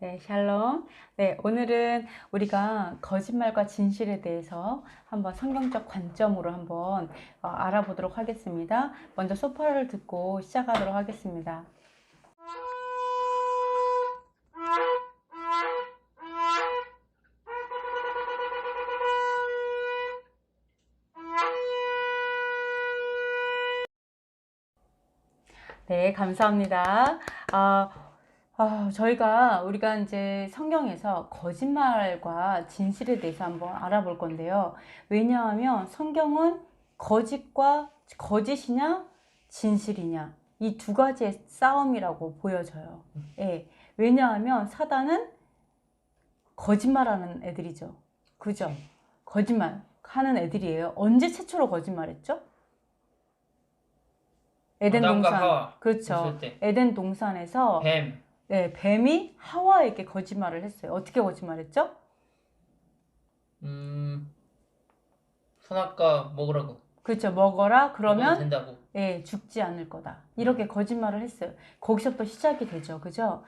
네, 샬롬. 네, 오늘은 우리가 거짓말과 진실에 대해서 한번 성경적 관점으로 한번 어, 알아보도록 하겠습니다. 먼저 소파를 듣고 시작하도록 하겠습니다. 네, 감사합니다. 아, 아, 저희가 우리가 이제 성경에서 거짓말과 진실에 대해서 한번 알아볼 건데요. 왜냐하면 성경은 거짓과 거짓이냐 진실이냐 이 두 가지의 싸움이라고 보여져요. 예. 왜냐하면 사단은 거짓말하는 애들이죠. 그죠? 거짓말 하는 애들이에요. 언제 최초로 거짓말했죠? 에덴 동산. 그렇죠. 에덴 동산에서 뱀 네, 뱀이 하와에게 거짓말을 했어요. 어떻게 거짓말했죠? 음, 선악과 먹으라고 그렇죠. 먹어라. 그러면 된다고 예, 죽지 않을 거다. 이렇게 거짓말을 했어요. 거기서부터 시작이 되죠. 그죠?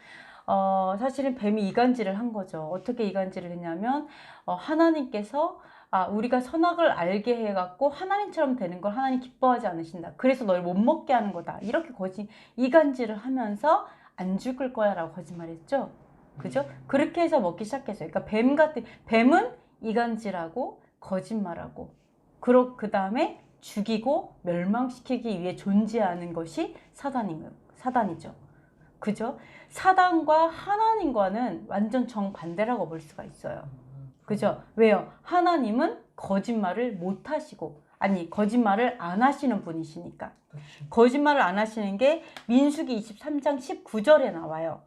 어, 사실은 뱀이 이간질을 한 거죠. 어떻게 이간질을 했냐면 어, 하나님께서 아, 우리가 선악을 알게 해갖고 하나님처럼 되는 걸 하나님 기뻐하지 않으신다. 그래서 널 못 먹게 하는 거다. 이렇게 거짓 이간질을 하면서 안 죽을 거야 라고 거짓말했죠. 그죠? 그렇게 해서 먹기 시작했어요. 그러니까 뱀 같은 뱀은 이간질하고 거짓말하고 그러 그 다음에 죽이고 멸망시키기 위해 존재하는 것이 사단이에요. 사단이죠. 그죠? 사단과 하나님과는 완전 정반대라고 볼 수가 있어요. 그죠? 왜요? 하나님은 거짓말을 못 하시고 아니 거짓말을 안 하시는 분이시니까 그렇지. 거짓말을 안 하시는 게 민수기 23장 19절에 나와요.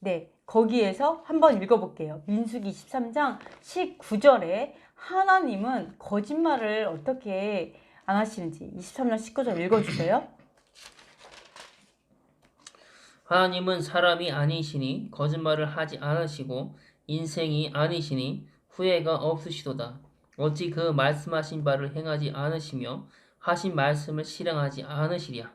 네, 거기에서 한번 읽어볼게요. 민수기 23장 19절에 하나님은 거짓말을 어떻게 안 하시는지 23장 19절 읽어주세요. 하나님은 사람이 아니시니 거짓말을 하지 않으시고 인생이 아니시니 후회가 없으시도다 어찌 그 말씀하신 바를 행하지 않으시며 하신 말씀을 실행하지 않으시랴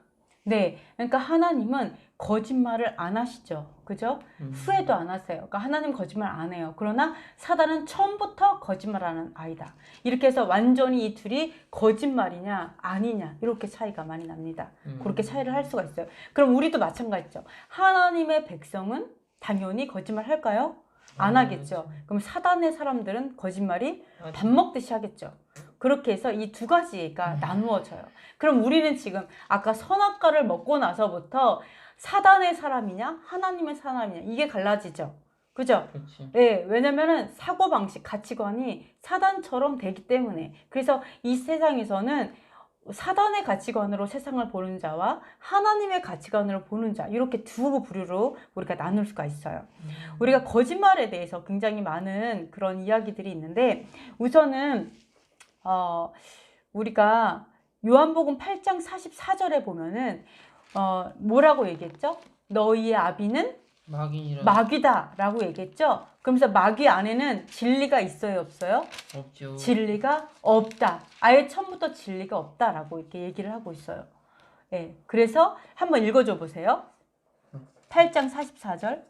네, 그러니까 하나님은 거짓말을 안 하시죠. 그죠? 음. 후회도 안 하세요. 그러니까 하나님 거짓말 안 해요. 그러나 사단은 처음부터 거짓말하는 아이다. 이렇게 해서 완전히 이 둘이 거짓말이냐 아니냐 이렇게 차이가 많이 납니다. 음. 그렇게 차이를 할 수가 있어요. 그럼 우리도 마찬가지죠. 하나님의 백성은 당연히 거짓말 할까요? 안안 하겠죠. 그럼 사단의 사람들은 거짓말이. 밥 먹듯이 하겠죠. 그렇게 해서 이 두 가지가 나누어져요. 그럼 우리는 지금 아까 선악과를 먹고 나서부터 사단의 사람이냐 하나님의 사람이냐 이게 갈라지죠. 그죠? 그렇지 네, 왜냐면은 사고방식, 가치관이 사단처럼 되기 때문에. 그래서 이 세상에서는 사단의 가치관으로 세상을 보는 자와 하나님의 가치관으로 보는 자, 이렇게 두 부류로 우리가 나눌 수가 있어요. 우리가 거짓말에 대해서 굉장히 많은 그런 이야기들이 있는데, 우선은, 어, 우리가 요한복음 8장 44절에 보면은, 어, 뭐라고 얘기했죠? 너희의 아비는 마귀니라 마귀다라고 얘기했죠. 그러면서 마귀 안에는 진리가 있어요, 없어요? 없죠 진리가 없다. 아예 처음부터 진리가 없다라고 이렇게 얘기를 하고 있어요. 예. 그래서 한번 읽어줘 보세요. 8장 44절.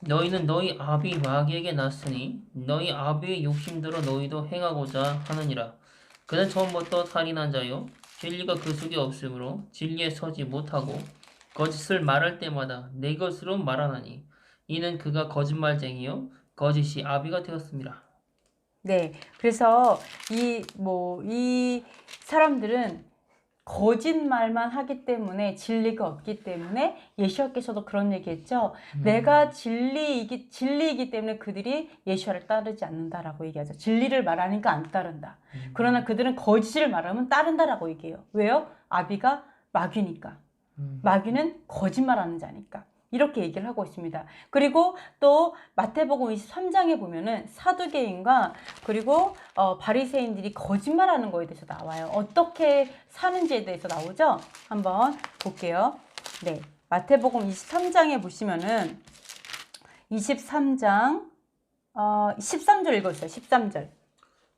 너희는 너희 아비 마귀에게 났으니 너희 아비의 욕심대로 너희도 행하고자 하느니라. 그는 처음부터 살인한 자요 진리가 그 속에 없으므로 진리에 서지 못하고 거짓을 말할 때마다 내 것으로 말하나니 이는 그가 거짓말쟁이요 거짓이 아비가 되었습니다. 네. 그래서 이 뭐 이 사람들은 거짓말만 하기 때문에 진리가 없기 때문에 예수와께서도 그런 얘기했죠. 내가 진리이기 진리이기 때문에 그들이 예수와를 따르지 않는다라고 얘기하죠. 진리를 말하니까 안 따른다. 음. 그러나 그들은 거짓을 말하면 따른다라고 얘기해요. 왜요? 아비가 마귀니까. 음. 마귀는 거짓말하는 자니까. 이렇게 얘기를 하고 있습니다. 그리고 또 마태복음 23장에 보면은 사두개인과 그리고 어, 바리새인들이 거짓말하는 거에 대해서 나와요. 어떻게 사는지에 대해서 나오죠? 한번 볼게요. 네, 마태복음 23장에 보시면은 23장 어, 13절 읽어 주세요. 13절.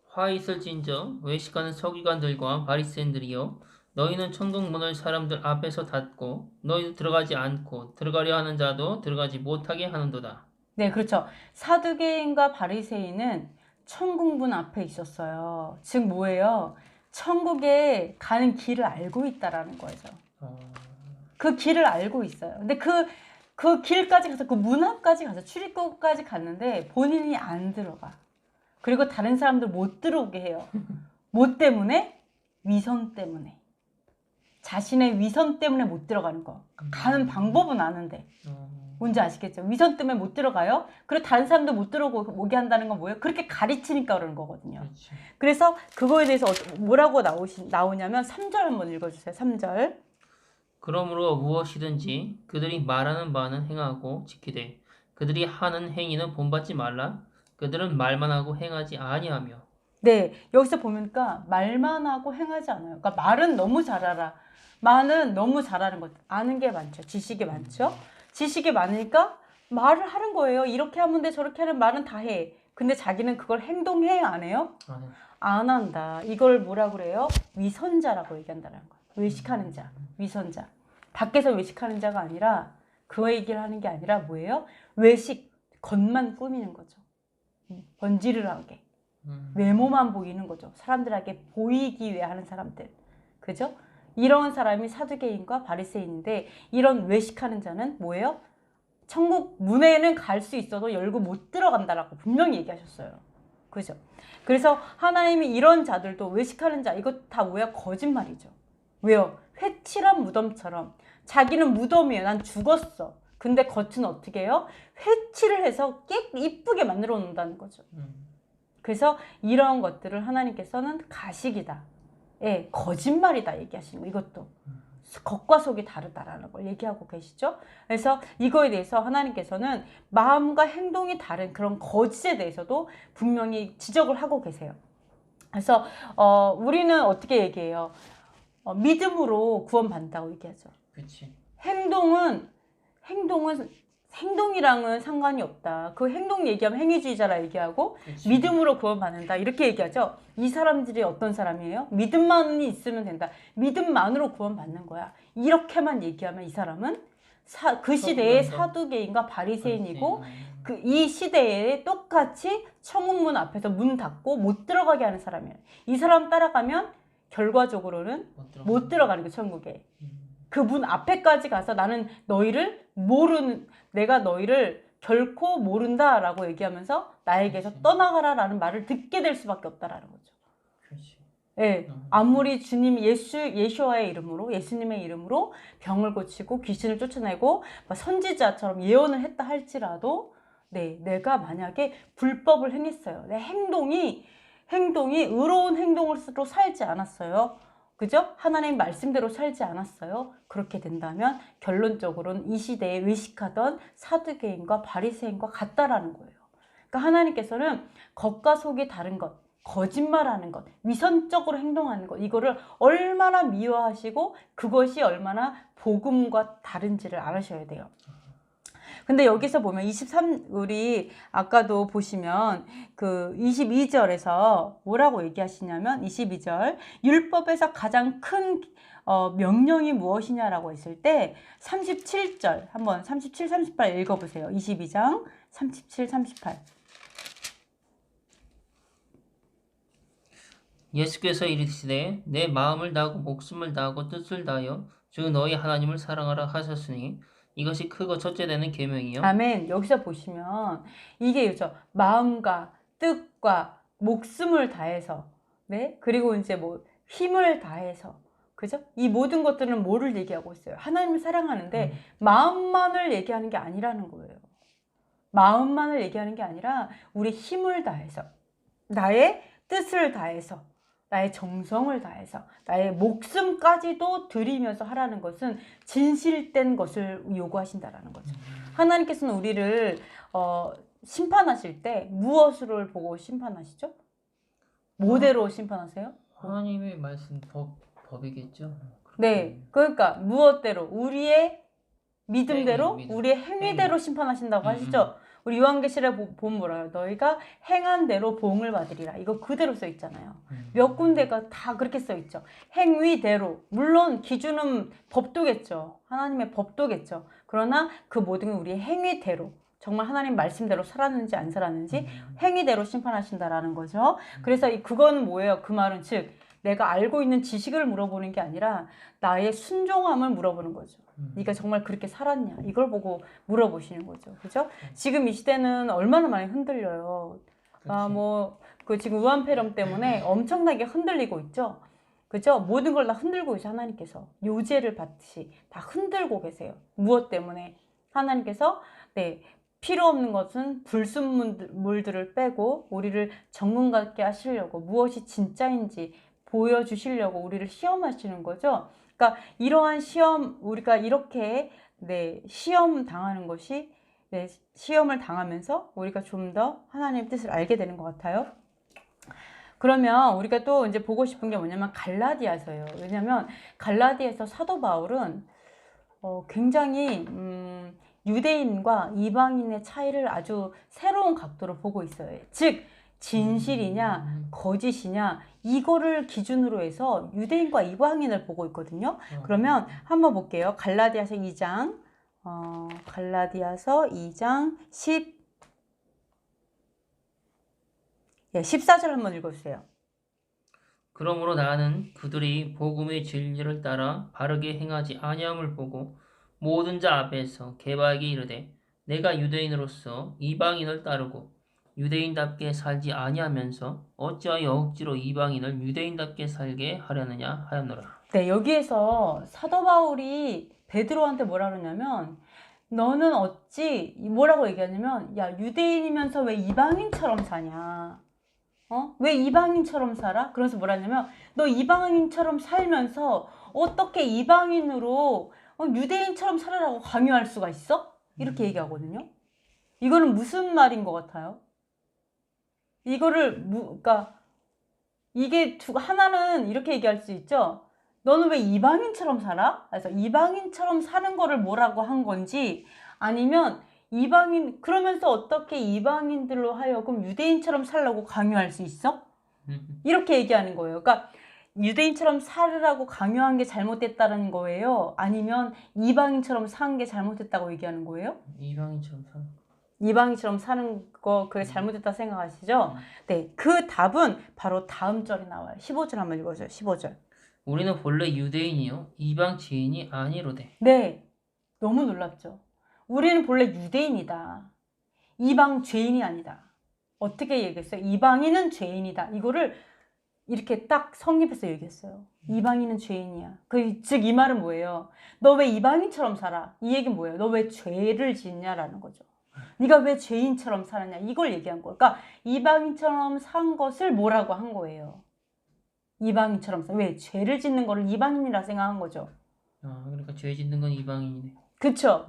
화 있을진저 외식하는 서기관들과 바리새인들이여 너희는 천국 문을 사람들 앞에서 닫고 너희도 들어가지 않고 들어가려 하는 자도 들어가지 못하게 하는도다. 네, 그렇죠. 사두개인과 바리새인은 천국 문 앞에 있었어요. 즉 뭐예요? 천국에 가는 길을 알고 있다라는 거죠. 어, 그 길을 알고 있어요. 근데 그, 그 길까지 가서 그 문 앞까지 가서 출입구까지 갔는데 본인이 안 들어가. 그리고 다른 사람들 못 들어오게 해요. 뭐 때문에? 위선 때문에. 자신의 위선 때문에 못 들어가는 거. 가는 방법은 아는데. 어, 뭔지 아시겠죠? 위선 때문에 못 들어가요. 그리고 다른 사람들 못 들어오게 한다는 건 뭐예요? 그렇게 가르치니까 그러는 거거든요. 그렇지. 그래서 그거에 대해서 뭐라고 나오시, 나오냐면 3절 한번 읽어주세요. 3절. 그러므로 무엇이든지 그들이 말하는 바는 행하고 지키되 그들이 하는 행위는 본받지 말라. 그들은 말만 하고 행하지 아니하며 네, 여기서 보니까 말만 하고 행하지 않아요. 그러니까 말은 너무 잘 알아. 말은 너무 잘하는 것. 아는 게 많죠. 지식이 많죠. 지식이 많으니까 말을 하는 거예요. 이렇게 하면 돼, 저렇게 하는 말은 다 해. 근데 자기는 그걸 행동해 안 해요? 아, 네. 안 한다. 이걸 뭐라 그래요? 위선자라고 얘기한다는 거예요. 외식하는 자, 위선자. 밖에서 외식하는 자가 아니라 그 얘기를 하는 게 아니라 뭐예요? 외식, 겉만 꾸미는 거죠. 음, 번지를 하게. 음, 외모만 보이는 거죠. 사람들에게 보이기 위해 하는 사람들. 그죠? 이런 사람이 사두개인과 바리새인인데 이런 외식하는 자는 뭐예요? 천국 문에는 갈 수 있어도 열고 못 들어간다라고 분명히 얘기하셨어요. 그죠? 그래서 하나님이 이런 자들도 외식하는 자 이거 다 뭐야? 거짓말이죠. 왜요? 회칠한 무덤처럼 자기는 무덤이에요. 난 죽었어. 근데 겉은 어떻게 해요? 회칠을 해서 깨 이쁘게 만들어 놓는다는 거죠. 음, 그래서 이런 것들을 하나님께서는 가식이다. 예, 거짓말이다 얘기하시는 거 이것도 겉과 속이 다르다라는 걸 얘기하고 계시죠. 그래서 이거에 대해서 하나님께서는 마음과 행동이 다른 그런 거짓에 대해서도 분명히 지적을 하고 계세요. 그래서 어, 우리는 어떻게 얘기해요? 어, 믿음으로 구원받는다고 얘기하죠. 그렇지. 행동은 행동은 행동이랑은 상관이 없다. 그 행동 얘기하면 행위주의자라 얘기하고 그렇지. 믿음으로 구원받는다 이렇게 얘기하죠. 이 사람들이 어떤 사람이에요? 믿음만이 있으면 된다. 믿음만으로 구원받는 거야. 이렇게만 얘기하면 이 사람은 사, 그 시대의. 사두개인과 바리새인이고 바리새인. 그이 시대에 똑같이 천국문 앞에서 문 닫고 못 들어가게 하는 사람이에요. 이 사람 따라가면 결과적으로는 못 들어가. 못 들어가는 거 천국에. 음, 그문 앞에까지 가서 나는 너희를 모르는 내가 너희를 결코 모른다라고 얘기하면서 나에게서 그렇지. 떠나가라라는 말을 듣게 될 수밖에 없다라는 거죠. 그렇지. 예. 음. 아무리 주님 예수 예수와의 이름으로 예수님의 이름으로 병을 고치고 귀신을 쫓아내고 막 선지자처럼 예언을 했다 할지라도 네, 내가 만약에 불법을 행했어요. 내 행동이 행동이 의로운 행동으로 살지 않았어요. 그죠? 하나님 말씀대로 살지 않았어요. 그렇게 된다면 결론적으로는 이 시대에 외식하던 사두개인과 바리새인과 같다라는 거예요. 그러니까 하나님께서는 겉과 속이 다른 것, 거짓말하는 것, 위선적으로 행동하는 것, 이거를 얼마나 미워하시고 그것이 얼마나 복음과 다른지를 알으셔야 돼요. 근데 여기서 보면 23 우리 아까도 보시면 그 22절에서 뭐라고 얘기하시냐면 22절 율법에서 가장 큰 어, 명령이 무엇이냐라고 했을 때 37절 한번 37, 38 읽어보세요. 22장 37, 38. 예수께서 이르시되 내 마음을 다하고 목숨을 다하고 뜻을 다하여 주 너희 하나님을 사랑하라 하셨으니 이것이 크고 첫째 되는 계명이요 아멘. 여기서 보시면 이게 그죠. 마음과 뜻과 목숨을 다해서 네 그리고 이제 뭐 힘을 다해서 그죠? 이 모든 것들은 뭐를 얘기하고 있어요? 하나님을 사랑하는데 음. 마음만을 얘기하는 게 아니라는 거예요. 마음만을 얘기하는 게 아니라 우리 힘을 다해서 나의 뜻을 다해서 나의 정성을 다해서 나의 목숨까지도 드리면서 하라는 것은 진실된 것을 요구하신다라는 거죠. 하나님께서는 우리를 어, 심판하실 때 무엇으로 보고 심판하시죠? 뭐대로 심판하세요? 하나님의 말씀 법 법이겠죠. 네, 그러니까 무엇대로 우리의 믿음대로. 우리의 행위대로 심판하신다고 음, 하시죠. 우리 요한계시를 보- 보면 뭐라요? 너희가 행한 대로 보응을 받으리라. 이거 그대로 써 있잖아요. 음. 몇 군데가 다 그렇게 써 있죠. 행위대로. 물론 기준은 법도겠죠. 하나님의 법도겠죠. 그러나 그 모든 게 우리의 행위대로. 정말 하나님 말씀대로 살았는지 안 살았는지 음. 행위대로 심판하신다라는 거죠. 그래서 이 그건 뭐예요? 그 말은 즉 내가 알고 있는 지식을 물어보는 게 아니라 나의 순종함을 물어보는 거죠. 음. 네가 정말 그렇게 살았냐? 이걸 보고 물어보시는 거죠. 그죠? 지금 이 시대는 얼마나 많이 흔들려요. 아. 뭐, 그 지금 우한폐렴 때문에 엄청나게 흔들리고 있죠. 그죠? 모든 걸 다 흔들고 계셔, 하나님께서. 요제를 받듯이 다 흔들고 계세요. 무엇 때문에? 하나님께서, 네, 필요 없는 것은 불순물들을 빼고 우리를 정문 같게 하시려고 무엇이 진짜인지 보여주시려고 우리를 시험하시는 거죠. 그러니까 이러한 시험, 우리가 이렇게, 네, 시험 당하는 것이 네, 시험을 당하면서 우리가 좀 더 하나님의 뜻을 알게 되는 것 같아요. 그러면 우리가 또 이제 보고 싶은 게 뭐냐면 갈라디아서예요. 왜냐하면 갈라디아서 사도 바울은 어, 굉장히 음, 유대인과 이방인의 차이를 아주 새로운 각도로 보고 있어요. 즉 진실이냐 음. 거짓이냐 이거를 기준으로 해서 유대인과 이방인을 보고 있거든요. 어. 그러면 한번 볼게요. 갈라디아서 2장, 어, 갈라디아서 2장 10, 예, 14절 한번 읽어주세요. 그러므로 나는 그들이 복음의 진리를 따라 바르게 행하지 아니함을 보고 모든 자 앞에서 개박이 이르되 내가 유대인으로서 이방인을 따르고 유대인답게 살지 아니하면서 어찌하여 억지로 이방인을 유대인답게 살게 하려느냐 하였노라. 네, 여기에서 사도 바울이 베드로한테 뭐라 그러냐면 너는 어찌 뭐라고 얘기하냐면 야 유대인이면서 왜 이방인처럼 사냐? 어? 왜 이방인처럼 살아? 그래서 뭐라 하냐면 너 이방인처럼 살면서 어떻게 이방인으로 어, 유대인처럼 살아라고 강요할 수가 있어? 이렇게 얘기하거든요. 이거는 무슨 말인 것 같아요? 이거를 무, 그러니까 이게 두 하나는 이렇게 얘기할 수 있죠. 너는 왜 이방인처럼 살아? 그래서 이방인처럼 사는 거를 뭐라고 한 건지 아니면 이방인 그러면서 어떻게 이방인들로 하여금 유대인처럼 살라고 강요할 수 있어? 이렇게 얘기하는 거예요. 그러니까 유대인처럼 살으라고 강요한 게 잘못됐다는 거예요? 아니면 이방인처럼 산 게 잘못됐다고 얘기하는 거예요? 이방인처럼 살. 이방인처럼 사는 거 그게 잘못됐다 생각하시죠? 네, 그 답은 바로 다음 절에 나와요. 15절 한번 읽어줘요. 15절. 우리는 본래 유대인이요 이방 지인이 아니로되 네, 너무 놀랍죠. 우리는 본래 유대인이다. 이방 죄인이 아니다. 어떻게 얘기했어요? 이방인은 죄인이다. 이거를 이렇게 딱 성립해서 얘기했어요. 이방인은 죄인이야. 그, 즉, 이 말은 뭐예요? 너 왜 이방인처럼 살아? 이 얘기는 뭐예요? 너 왜 죄를 짓냐라는 거죠. 네가 왜 죄인처럼 살았냐? 이걸 얘기한 거예요. 그러니까 이방인처럼 산 것을 뭐라고 한 거예요? 이방인처럼 사. 왜? 죄를 짓는 거를 이방인이라 생각한 거죠. 아 그러니까 죄 짓는 건 이방인이네. 그쵸?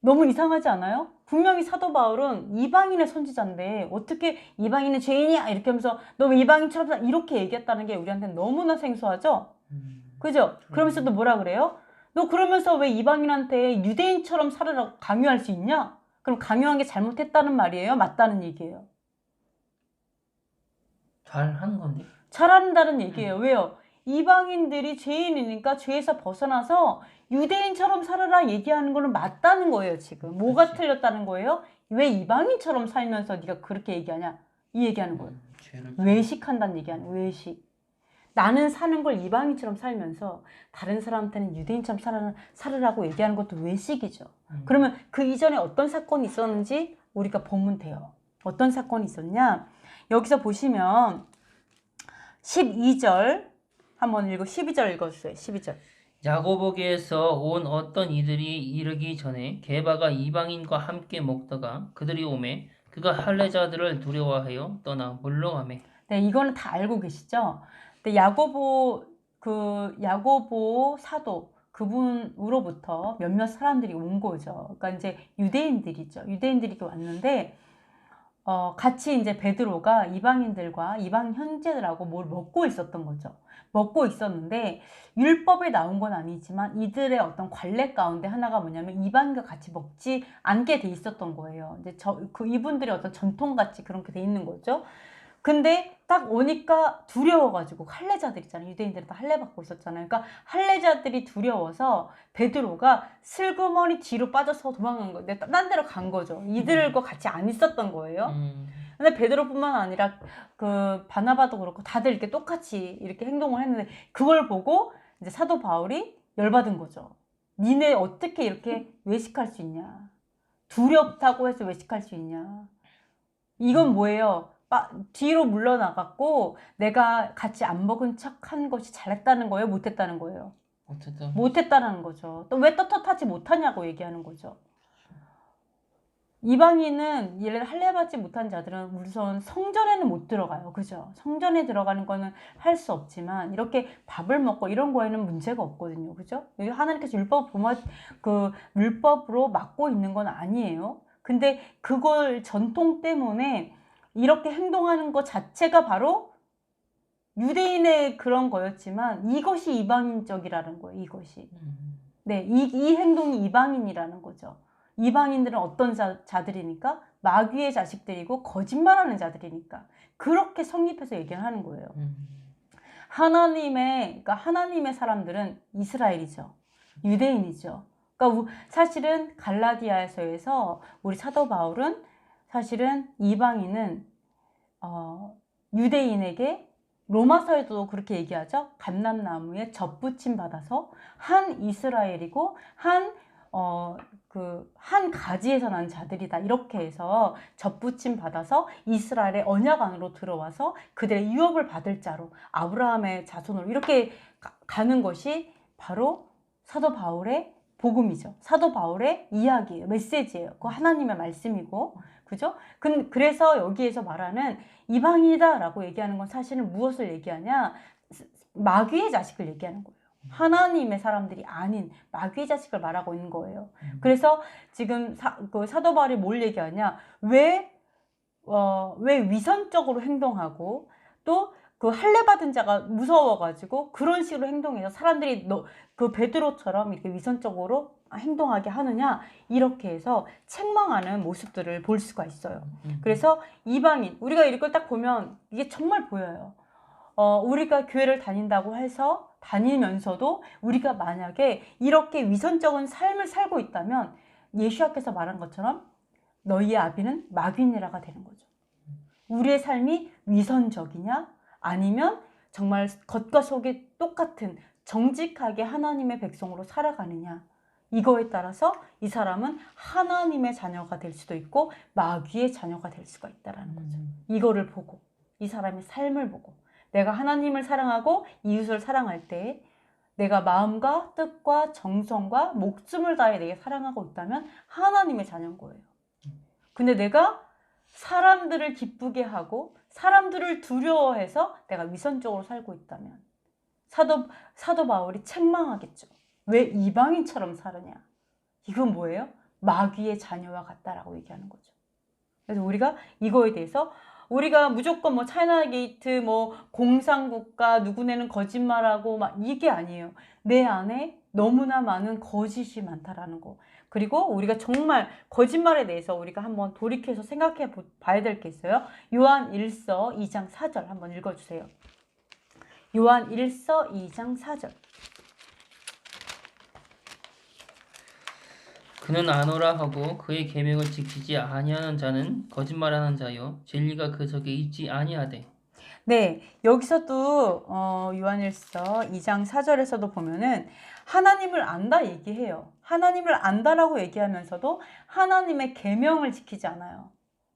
너무 이상하지 않아요? 분명히 사도 바울은 이방인의 선지자인데 어떻게 이방인은 죄인이야 이렇게 하면서 너 왜 이방인처럼 살 이렇게 얘기했다는 게 우리한테 너무나 생소하죠? 음. 그죠? 그러면서 또 뭐라 그래요? 너 그러면서 왜 이방인한테 유대인처럼 살으라고 강요할 수 있냐? 그럼 강요한 게 잘못했다는 말이에요? 맞다는 얘기예요? 잘 하는 건데. 잘한다는 얘기예요. 왜요? 이방인들이 죄인이니까 죄에서 벗어나서 유대인처럼 살아라 얘기하는 거는 맞다는 거예요, 지금. 뭐가 그치. 틀렸다는 거예요? 왜 이방인처럼 살면서 네가 그렇게 얘기하냐? 이 얘기하는 거예요. 음, 죄를 외식한다는 얘기하는 외식. 나는 사는 걸 이방인처럼 살면서 다른 사람한테는 유대인처럼 살아, 살으라고 얘기하는 것도 외식이죠. 음. 그러면 그 이전에 어떤 사건이 있었는지 우리가 보면 돼요. 어떤 사건이 있었냐? 여기서 보시면 12절 한번 읽어 12절 읽어주세요. 12절. 야고보기에서 온 어떤 이들이 이르기 전에 게바가 이방인과 함께 먹다가 그들이 오매 그가 할례자들을 두려워하여 떠나 물러가매 네, 이거는 다 알고 계시죠? 야고보 그 야고보 사도 그분으로부터 몇몇 사람들이 온 거죠. 그러니까 이제 유대인들이죠. 유대인들이 왔는데 어, 같이 이제 베드로가 이방인들과 이방 형제들하고 뭘 먹고 있었던 거죠. 먹고 있었는데 율법에 나온 건 아니지만 이들의 어떤 관례 가운데 하나가 뭐냐면 이방인과 같이 먹지 않게 돼 있었던 거예요. 이제 저 그 이분들의 어떤 전통 같이 그렇게 돼 있는 거죠. 근데 딱 오니까 두려워가지고 할례자들 있잖아요. 유대인들이 다 할례 받고 있었잖아요. 그러니까 할례자들이 두려워서 베드로가 슬그머니 뒤로 빠져서 도망간 거예요. 딴- 딴 데로 간 거죠. 이들과 같이 안 있었던 거예요. 음. 근데 베드로뿐만 아니라 그 바나바도 그렇고 다들 이렇게 똑같이 이렇게 행동을 했는데 그걸 보고 이제 사도 바울이 열받은 거죠. 니네 어떻게 이렇게 외식할 수 있냐? 두렵다고 해서 외식할 수 있냐? 이건 뭐예요? 빠- 뒤로 물러나갔고 내가 같이 안 먹은 척 한 것이 잘했다는 거예요? 못했다는 거예요? 어쨌든 못했다는 거죠. 또 왜 떳떳하지 못하냐고 얘기하는 거죠. 이방인은 예를 할례 받지 못한 자들은 우선 성전에는 못 들어가요. 그죠? 성전에 들어가는 거는 할 수 없지만 이렇게 밥을 먹고 이런 거에는 문제가 없거든요. 그죠? 여기 하나님께서 율법 도마 그 율법으로 막고 있는 건 아니에요. 근데 그걸 전통 때문에 이렇게 행동하는 것 자체가 바로 유대인의 그런 거였지만 이것이 이방인적이라는 거예요. 이것이. 음. 네, 이, 이 행동이 이방인이라는 거죠. 이방인들은 어떤 자, 자들이니까 마귀의 자식들이고 거짓말하는 자들이니까 그렇게 성립해서 얘기를 하는 거예요. 음. 하나님의 그러니까 하나님의 사람들은 이스라엘이죠. 유대인이죠. 그러니까 우- 사실은 갈라디아서에서 우리 사도 바울은 사실은 이방인은 어, 유대인에게 로마서에도 그렇게 얘기하죠. 감람나무에 젖붙임 받아서 한 이스라엘이고 한 어, 그, 한 가지에서 난 자들이다. 이렇게 해서 젖붙임 받아서 이스라엘의 언약 안으로 들어와서 그들의 유업을 받을 자로 아브라함의 자손으로 이렇게 가, 가는 것이 바로 사도 바울의 복음이죠. 사도 바울의 이야기예요. 메시지예요. 그 하나님의 말씀이고. 그죠? 근- 그래서 여기에서 말하는 이방이다 라고 얘기하는 건 사실은 무엇을 얘기하냐? 마귀의 자식을 얘기하는 거예요. 하나님의 사람들이 아닌 마귀의 자식을 말하고 있는 거예요. 음. 그래서 지금 사, 그 사도 바울이 뭘 얘기하냐? 왜, 어, 왜 위선적으로 행동하고 또 그 할례 받은 자가 무서워가지고 그런 식으로 행동해서 사람들이 너, 그 베드로처럼 이렇게 위선적으로 행동하게 하느냐 이렇게 해서 책망하는 모습들을 볼 수가 있어요. 음. 그래서 이방인 우리가 이걸 딱 보면 이게 정말 보여요. 어, 우리가 교회를 다닌다고 해서 다니면서도 우리가 만약에 이렇게 위선적인 삶을 살고 있다면 예수님께서 말한 것처럼 너희의 아비는 마귀니라가 되는 거죠. 우리의 삶이 위선적이냐 아니면 정말 겉과 속이 똑같은 정직하게 하나님의 백성으로 살아가느냐 이거에 따라서 이 사람은 하나님의 자녀가 될 수도 있고 마귀의 자녀가 될 수가 있다라는 거죠. 음. 이거를 보고 이 사람의 삶을 보고 내가 하나님을 사랑하고 이웃을 사랑할 때 내가 마음과 뜻과 정성과 목숨을 다해 내게 사랑하고 있다면 하나님의 자녀인 거예요. 근데 내가 사람들을 기쁘게 하고 사람들을 두려워해서 내가 위선적으로 살고 있다면 사도 사도 바울이 책망하겠죠. 왜 이방인처럼 살으냐? 이건 뭐예요? 마귀의 자녀와 같다라고 얘기하는 거죠. 그래서 우리가 이거에 대해서 우리가 무조건 뭐 차이나 게이트 뭐 공산국가 누구네는 거짓말하고 막 이게 아니에요. 내 안에 너무나 많은 거짓이 많다라는 거. 그리고 우리가 정말 거짓말에 대해서 우리가 한번 돌이켜서 생각해 보- 봐야 될 게 있어요. 요한 1서 2장 4절 한번 읽어 주세요. 요한 1서 2장 4절. 그는 아노라 하고 그의 계명을 지키지 아니하는 자는 거짓말하는 자요 진리가 그 속에 있지 아니하되 네, 여기서도 어, 요한일서 2장 4절에서도 보면은 하나님을 안다 얘기해요. 하나님을 안다라고 얘기하면서도 하나님의 계명을 지키지 않아요.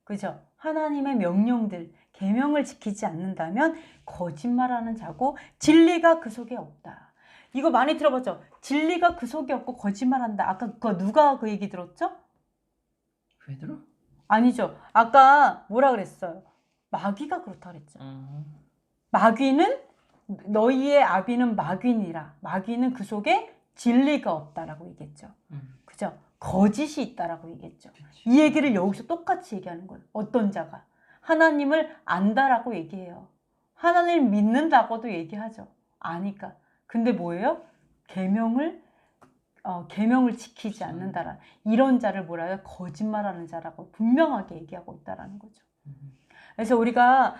그죠? 하나님의 명령들, 계명을 지키지 않는다면 거짓말하는 자고 진리가 그 속에 없다. 이거 많이 들어봤죠? 진리가 그 속에 없고 거짓말한다. 아까 그거 누가 그 얘기 들었죠? 베드로? 아니죠. 아까 뭐라 그랬어요? 마귀가 그렇다 그랬죠. 어. 마귀는 너희의 아비는 마귀니라. 마귀는 그 속에 진리가 없다라고 얘기했죠. 음. 그죠? 거짓이 있다라고 얘기했죠. 이 얘기를 여기서 똑같이 얘기하는 거예요. 어떤 자가 하나님을 안다라고 얘기해요. 하나님을 믿는다고도 얘기하죠. 아니까. 근데 뭐예요? 계명을 어, 계명을 지키지 않는다라 이런 자를 뭐라 해요? 거짓말하는 자라고 분명하게 얘기하고 있다라는 거죠. 음. 그래서 우리가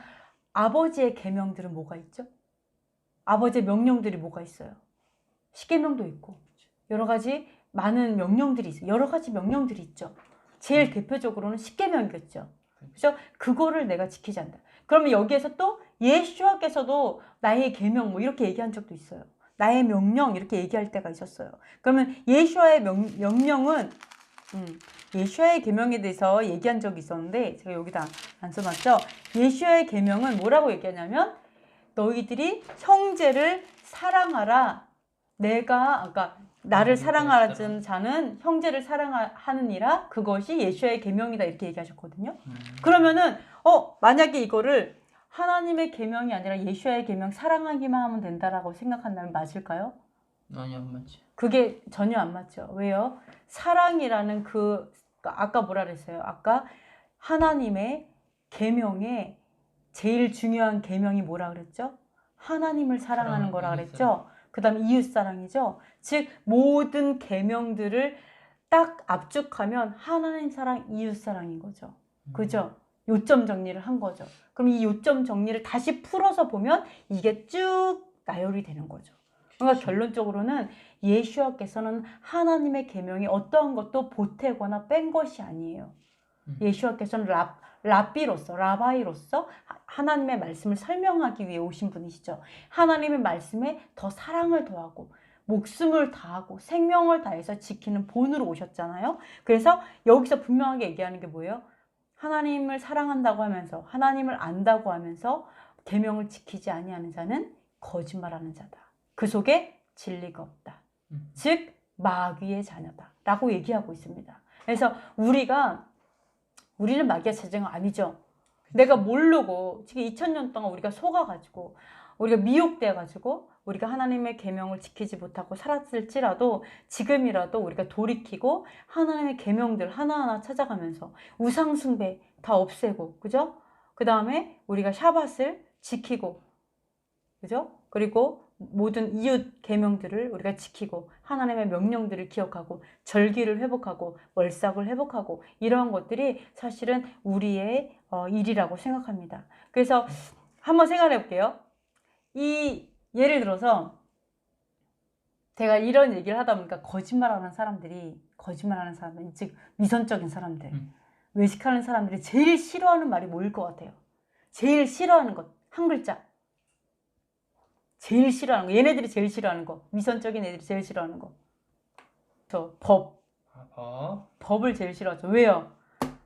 아버지의 계명들은 뭐가 있죠? 아버지의 명령들이 뭐가 있어요? 십계명도 있고 여러 가지 많은 명령들이 있어요. 여러 가지 명령들이 있죠. 제일 대표적으로는 십계명이겠죠. 그죠? 그거를 내가 지키지 않는다. 그러면 여기에서 또 예수와께서도 나의 계명 뭐 이렇게 얘기한 적도 있어요. 나의 명령 이렇게 얘기할 때가 있었어요. 그러면 예수와의 명, 명령은 음, 예수와의 계명에 대해서 얘기한 적이 있었는데 제가 여기다 안 써놨죠. 예수와의 계명은 뭐라고 얘기하냐면 너희들이 형제를 사랑하라. 내가 아까 나를 음, 사랑하는 자는 형제를 사랑하느니라 그것이 예수의 계명이다 이렇게 얘기하셨거든요. 음. 그러면은 어 만약에 이거를 하나님의 계명이 아니라 예수의 계명 사랑하기만 하면 된다라고 생각한다면 맞을까요? 아니 안 맞지. 그게 전혀 안 맞죠. 왜요? 사랑이라는 그 아까 뭐라 그랬어요? 아까 하나님의 계명에 제일 중요한 계명이 뭐라 그랬죠? 하나님을 사랑하는 사랑, 거라 그랬죠. 그다음에 이웃 사랑이죠. 즉 모든 계명들을 딱 압축하면 하나님 사랑, 이웃 사랑인 거죠. 음. 그죠? 요점 정리를 한 거죠. 그럼 이 요점 정리를 다시 풀어서 보면 이게 쭉 나열이 되는 거죠. 그러니까 그렇죠. 결론적으로는 예수와께서는 하나님의 계명이 어떠한 것도 보태거나 뺀 것이 아니에요. 음. 예수와께서는 랍, 랍비로서 라바이로서 하- 하나님의 말씀을 설명하기 위해 오신 분이시죠. 하나님의 말씀에 더 사랑을 더하고 목숨을 다하고 생명을 다해서 지키는 본으로 오셨잖아요. 그래서 여기서 분명하게 얘기하는 게 뭐예요? 하나님을 사랑한다고 하면서 하나님을 안다고 하면서 계명을 지키지 아니하는 자는 거짓말하는 자다. 그 속에 진리가 없다. 음. 즉 마귀의 자녀다라고 얘기하고 있습니다. 그래서 우리가 우리는 마귀의 자녀가 아니죠. 내가 모르고 지금 2000년 동안 우리가 속아가지고 우리가 미혹되어가지고 우리가 하나님의 계명을 지키지 못하고 살았을지라도 지금이라도 우리가 돌이키고 하나님의 계명들 하나하나 찾아가면서 우상 숭배 다 없애고 그죠? 그 다음에 우리가 샤밧을 지키고 그죠? 그리고 모든 이웃 계명들을 우리가 지키고 하나님의 명령들을 기억하고 절기를 회복하고 월삭을 회복하고 이러한 것들이 사실은 우리의 어, 일이라고 생각합니다. 그래서 한번 생각해 볼게요. 이 예를 들어서 제가 이런 얘기를 하다 보니까 거짓말하는 사람들이 거짓말하는 사람들, 즉 위선적인 사람들, 음. 외식하는 사람들이 제일 싫어하는 말이 뭐일 것 같아요? 제일 싫어하는 것 한 글자. 제일 싫어하는 거. 얘네들이 제일 싫어하는 거. 위선적인 애들이 제일 싫어하는 거. 저 법. 아, 법. 법을 제일 싫어하죠. 왜요?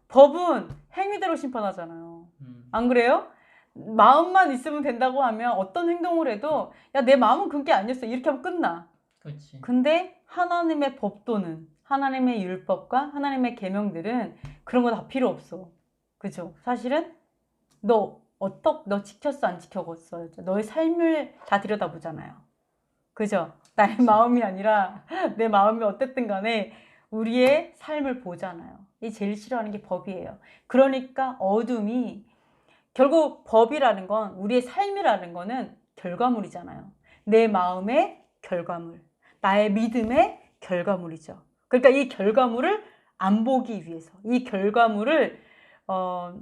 법은 행위대로 심판하잖아요. 음. 안 그래요? 마음만 있으면 된다고 하면 어떤 행동을 해도 야 내 마음은 그게 아니었어 이렇게 하면 끝나. 그렇지. 근데 하나님의 법도는 하나님의 율법과 하나님의 계명들은 그런 거 다 필요 없어. 그죠? 사실은 너 어떻 너 지켰어 안 지켰어 너의 삶을 다 들여다보잖아요. 그죠? 나의 마음이 아니라 내 마음이 어쨌든 간에 우리의 삶을 보잖아요. 이 제일 싫어하는 게 법이에요. 그러니까 어둠이 결국 법이라는 건 우리의 삶이라는 거는 결과물이잖아요. 내 마음의 결과물, 나의 믿음의 결과물이죠. 그러니까 이 결과물을 안 보기 위해서, 이 결과물을 어,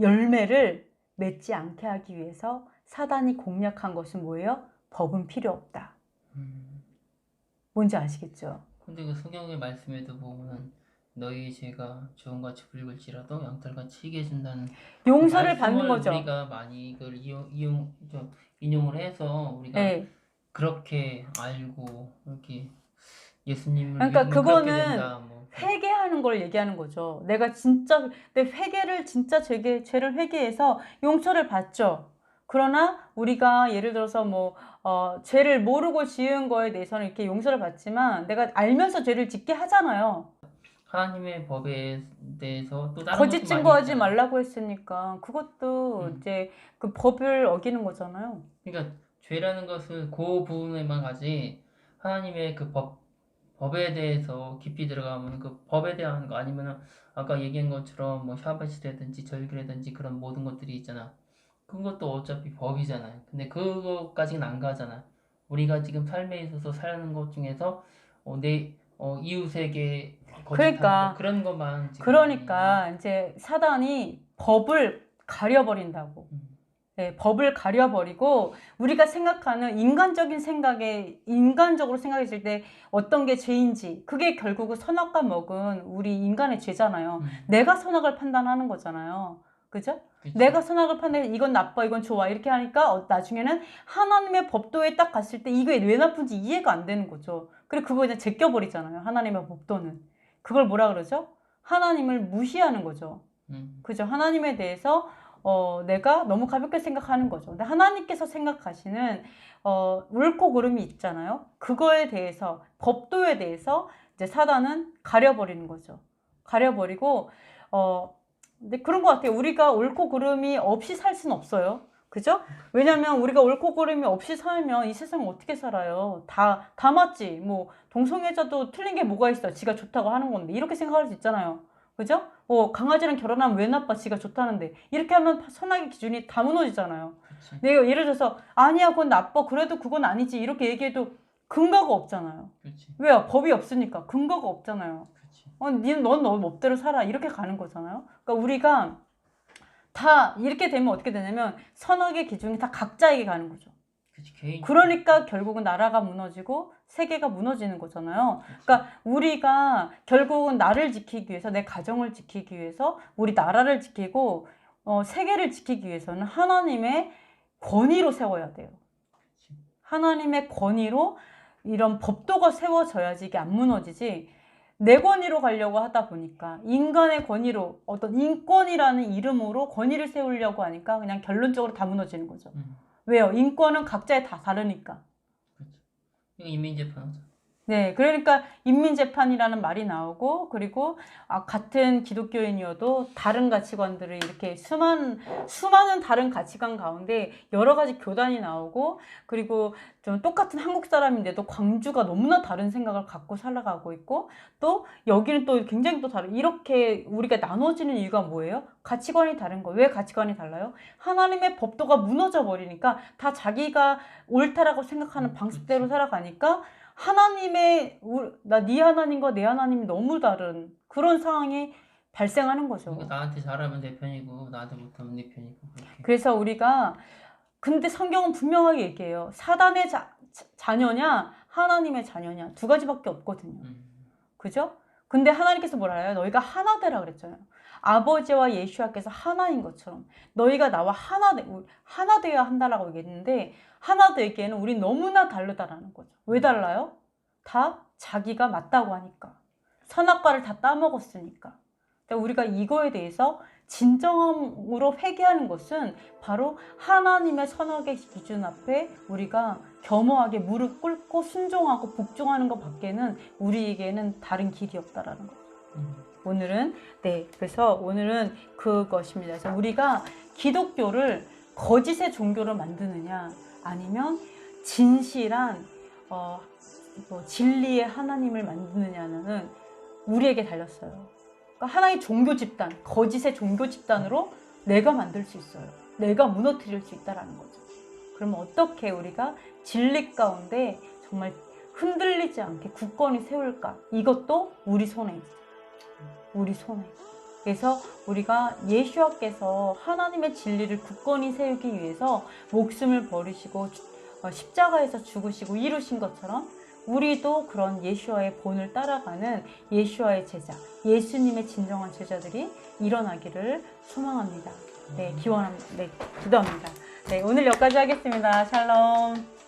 열매를 맺지 않게 하기 위해서 사단이 공략한 것은 뭐예요? 법은 필요 없다. 음. 뭔지 아시겠죠? 근데 그 성경의 말씀에도 보면 너희 죄가 주홍같이 붉을지라도 양털같이 희게 해준다는 용서를 받는 거죠. 우리가 많이 이걸 이용, 이용 좀 인용을 해서 우리가 네. 그렇게 알고 이렇게 예수님을 그러니까 그거는 된다, 뭐. 회개하는 걸 얘기하는 거죠. 내가 진짜 내 회개를 진짜 죄 죄를 회개해서 용서를 받죠. 그러나 우리가 예를 들어서 뭐 어, 죄를 모르고 지은 거에 대해서는 이렇게 용서를 받지만 내가 알면서 죄를 짓게 하잖아요. 하나님의 법에 대해서 또 다른 거짓 증거하지. 말라고 했으니까 그것도 음. 이제 그 법을 어기는 거잖아요. 그러니까 죄라는 것을 그 부분에만 가지 하나님의 그 법 법에 대해서 깊이 들어가면 그 법에 대한 거 아니면은 아까 얘기한 것처럼 뭐 샤벳이라든지 절기라든지 그런 모든 것들이 있잖아. 그것도 어차피 법이잖아요. 근데 그거까지는 안 가잖아. 우리가 지금 삶에 있어서 사는 것 중에서 어, 내 어, 이웃에게 그러니까. 거, 그런 것만 그러니까 이제 사단이 법을 가려버린다고. 음. 네, 법을 가려버리고 우리가 생각하는 인간적인 생각에 인간적으로 생각했을 때 어떤 게 죄인지 그게 결국은 선악과 먹은 우리 인간의 죄잖아요. 음, 내가 선악을 판단하는 거잖아요. 그죠? 그치? 내가 선악을 판단해 이건 나빠 이건 좋아 이렇게 하니까 어, 나중에는 하나님의 법도에 딱 갔을 때 이게 왜 나쁜지 이해가 안 되는 거죠. 그리고 그거 그냥 제껴버리잖아요. 하나님의 법도는 그걸 뭐라 그러죠? 하나님을 무시하는 거죠. 음, 그죠? 하나님에 대해서 어, 내가 너무 가볍게 생각하는 거죠. 근데 하나님께서 생각하시는 어, 옳고 그름이 있잖아요. 그거에 대해서 법도에 대해서 이제 사단은 가려버리는 거죠. 가려버리고 어, 근데 그런 것 같아요. 우리가 옳고 그름이 없이 살 수는 없어요. 그죠? 왜냐면 우리가 옳고 그름이 없이 살면 이 세상 어떻게 살아요? 다, 다 맞지. 뭐, 동성애자도 틀린 게 뭐가 있어. 지가 좋다고 하는 건데. 이렇게 생각할 수 있잖아요. 그죠? 뭐, 강아지랑 결혼하면 왜 나빠? 지가 좋다는데. 이렇게 하면 선악의 기준이 다 무너지잖아요. 그치? 내가 예를 들어서, 아니야, 그건 나빠. 그래도 그건 아니지. 이렇게 얘기해도 근거가 없잖아요. 그치? 왜요? 법이 없으니까. 근거가 없잖아요. 그치? 어, 니는 넌너 법대로 살아. 이렇게 가는 거잖아요. 그러니까 우리가 다 이렇게 되면 어떻게 되냐면 선악의 기준이 다 각자에게 가는 거죠. 그치? 개인. 그러니까 결국은 나라가 무너지고 세계가 무너지는 거잖아요. 그치? 그러니까 우리가 결국은 나를 지키기 위해서 내 가정을 지키기 위해서 우리 나라를 지키고 어, 세계를 지키기 위해서는 하나님의 권위로 세워야 돼요. 그치? 하나님의 권위로 이런 법도가 세워져야지 이게 안 무너지지 내 권위로 가려고 하다 보니까 인간의 권위로 어떤 인권이라는 이름으로 권위를 세우려고 하니까 그냥 결론적으로 다 무너지는 거죠. 음, 왜요? 인권은 각자에 다 다르니까. 그치? 이거 인민재판하자. 네, 그러니까 인민재판이라는 말이 나오고 그리고 아, 같은 기독교인이어도 다른 가치관들을 이렇게 수많은 수많은 다른 가치관 가운데 여러 가지 교단이 나오고 그리고 좀 똑같은 한국 사람인데도 광주가 너무나 다른 생각을 갖고 살아가고 있고 또 여기는 또 굉장히 또 다른 이렇게 우리가 나눠지는 이유가 뭐예요? 가치관이 다른 거. 왜 가치관이 달라요? 하나님의 법도가 무너져 버리니까 다 자기가 옳다라고 생각하는 음, 방식대로 그치. 살아가니까 하나님의 나네 하나님과 내 하나님이 너무 다른 그런 상황이 발생하는 거죠. 그러니까 나한테 잘하면 내 편이고 나한테 못하면 네 편이고 그렇게. 그래서 우리가 근데 성경은 분명하게 얘기해요. 사단의 자, 자녀냐 하나님의 자녀냐 두 가지밖에 없거든요. 음, 그죠? 근데 하나님께서 뭐라 해요? 너희가 하나 되라 그랬잖아요. 아버지와 예수와께서 하나인 것처럼 너희가 나와 하나 되 하나 되어야 한다라고 얘기했는데 하나 되기에는 우리 너무나 다르다라는 거죠. 왜 달라요? 다 자기가 맞다고 하니까 선악과를 다 따먹었으니까. 근데 우리가 이거에 대해서 진정함으로 회개하는 것은 바로 하나님의 선악의 기준 앞에 우리가 겸허하게 무릎 꿇고 순종하고 복종하는 것 밖에는 우리에게는 다른 길이 없다라는 거죠. 음, 오늘은 네 그래서 오늘은 그것입니다. 그래서 우리가 기독교를 거짓의 종교로 만드느냐 아니면 진실한 어, 뭐 진리의 하나님을 만드느냐는 우리에게 달렸어요. 그러니까 하나의 종교 집단, 거짓의 종교 집단으로 내가 만들 수 있어요. 내가 무너뜨릴 수 있다라는 거죠. 그러면 어떻게 우리가 진리 가운데 정말 흔들리지 않게 굳건히 세울까? 이것도 우리 손에 있어요. 우리 손에. 그래서 우리가 예수와께서 하나님의 진리를 굳건히 세우기 위해서 목숨을 버리시고 주- 어, 십자가에서 죽으시고 이루신 것처럼 우리도 그런 예수와의 본을 따라가는 예수와의 제자, 예수님의 진정한 제자들이 일어나기를 소망합니다. 네, 기원합니다. 네, 기도합니다. 네, 오늘 여기까지 하겠습니다. 샬롬.